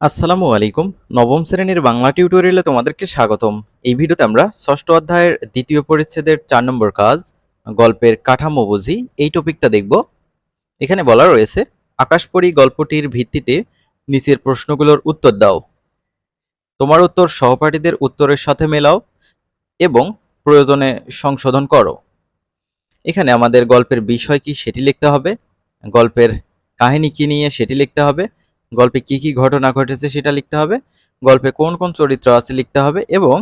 আসসালামু আলাইকুম। নবম শ্রেণির বাংলা টিউটোরিয়ালে তোমাদেরকে স্বাগতম। এই ভিডিওতে আমরা ষষ্ঠ অধ্যায়ের দ্বিতীয় পরিচ্ছেদের চার নম্বর কাজ, গল্পের কাঠামো বুঝি, এই টপিকটা দেখব। এখানে বলা রয়েছে, আকাশপরী গল্পটির ভিত্তিতে নিচের প্রশ্নগুলোর উত্তর দাও। তোমার উত্তর সহপাঠীদের উত্তরের সাথে মেলাও এবং প্রয়োজনে সংশোধন করো। এখানে আমাদের গল্পের বিষয় কি সেটি লিখতে হবে, গল্পের কাহিনী কি নিয়ে সেটি লিখতে হবে গল্পে কি কি ঘটনা ঘটেছে সেটা লিখতে হবে, গল্পে কোন কোন চরিত্র আছে লিখতে হবে এবং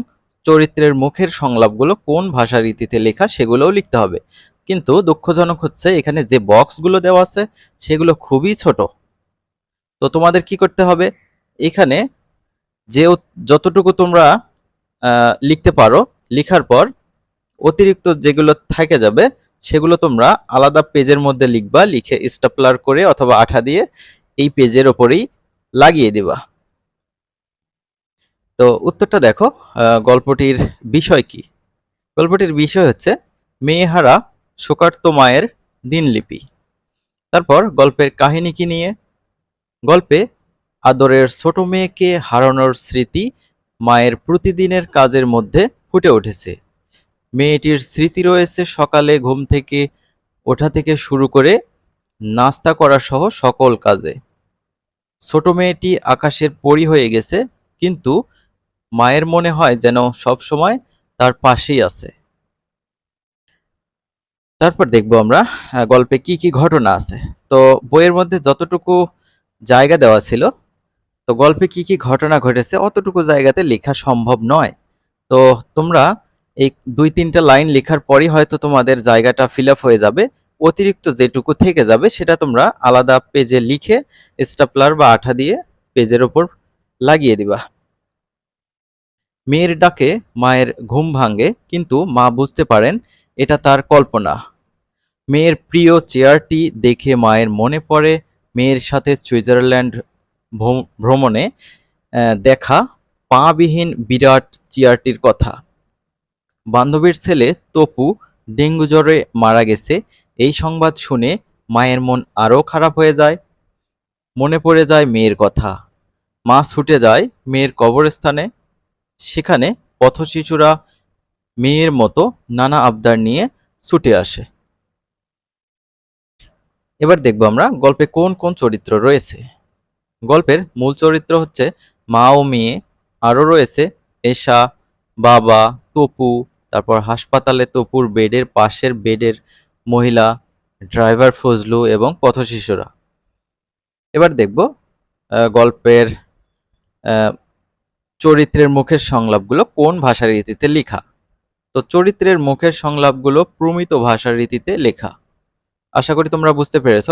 চরিত্রের মুখের সংলাপগুলো কোন ভাষা রীতিতে লেখা সেগুলোও লিখতে হবে। কিন্তু দুঃখজনক হচ্ছে এখানে যে বক্সগুলো দেওয়া আছে সেগুলো খুবই ছোট। তো তোমাদের কি করতে হবে, এখানে যে যতটুকু তোমরা লিখতে পারো, লেখার পর অতিরিক্ত যেগুলো থেকে যাবে সেগুলো তোমরা আলাদা পেজের মধ্যে লিখবা, লিখে স্টাপলার করে অথবা আঠা দিয়ে এই পেজের ওপরেই লাগিয়ে দিবা। তো উত্তরটা দেখো গল্পটির বিষয় কি? গল্পটির বিষয় হচ্ছে মেয়েহারা শোকার্ত মায়ের দিনলিপি। তারপর গল্পের কাহিনী কি নিয়ে? গল্পে আদরের ছোট মেয়েকে হারানোর স্মৃতি মায়ের প্রতিদিনের কাজের মধ্যে ফুটে উঠেছে। মেয়েটির স্মৃতি রয়েছে সকালে ঘুম থেকে ওঠা থেকে শুরু করে নাস্তা করা সহ সকল কাজে। ছোট মেয়েটি আকাশের পরী হয়ে গেছে, কিন্তু মায়ের মনে হয় যেন সব সময় তার পাশেই আছে। তারপর দেখব আমরা গল্পে কি কি ঘটনা আছে। তো বইয়ের মধ্যে যতটুকু জায়গা দেওয়া ছিল, তো গল্পে কি কি ঘটনা ঘটেছে অতটুকু জায়গাতে লেখা সম্ভব নয়। তো তোমরা এই দুই তিনটা লাইন লেখার পরই হয়তো তোমাদের জায়গাটা ফিল আপ হয়ে যাবে। অতিরিক্ত যেটুকু থেকে যাবে, সেটা তোমরা আলাদা পেজে লিখে স্টাপলার বা আঠা দিয়ে পেজের ওপর লাগিয়ে দিবা। মেয়ের ডাকে মায়ের ঘুম ভাঙে, কিন্তু মা বুঝতে পারেন এটা তার কল্পনা। মেয়ের প্রিয় চেয়ারটি দেখে মায়ের মনে পড়ে, মেয়ের সাথে সুইজারল্যান্ড ভ্রম- ভ্রমণে দেখা পাবিহীন বিরাট চেয়ারটির কথা। বান্ধবীর ছেলে তপু ডেঙ্গু জ্বরে মারা গেছে এই সংবাদ শুনে মায়ের মন আরও খারাপ হয়ে যায়। মনে পড়ে যায় মেয়ের কথা। মা ছুটে যায় মেয়ের কবরস্থানে। সেখানে পথশিশুরা মেয়ের মতো নানা আবদার নিয়ে ছুটে আসে। এবার দেখব আমরা গল্পে কোন কোন চরিত্র রয়েছে। গল্পের মূল চরিত্র হচ্ছে মা ও মেয়ে। আরও রয়েছে এশা, বাবা, তপু, তারপর হাসপাতালে তপুর বেডের পাশের বেডের মহিলা ড্রাইভার ফজলু এবং পথশিশুরা। এবার দেখব গল্পের চরিত্রের মুখের সংলাপগুলো কোন ভাষার রীতিতে লেখা। তো চরিত্রের মুখের সংলাপগুলো প্রমিত ভাষার রীতিতে লেখা। আশা করি তোমরা বুঝতে পেরেছ।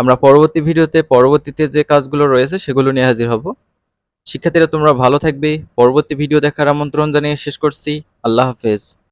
আমরা পরবর্তী ভিডিওতে, পরবর্তীতে যে কাজগুলো রয়েছে সেগুলো নিয়ে হাজির হব। শিক্ষার্থীরা তোমরা ভালো থাকবে। পরবর্তী ভিডিও দেখার আমন্ত্রণ জানিয়ে শেষ করছি। আল্লাহ হাফেজ।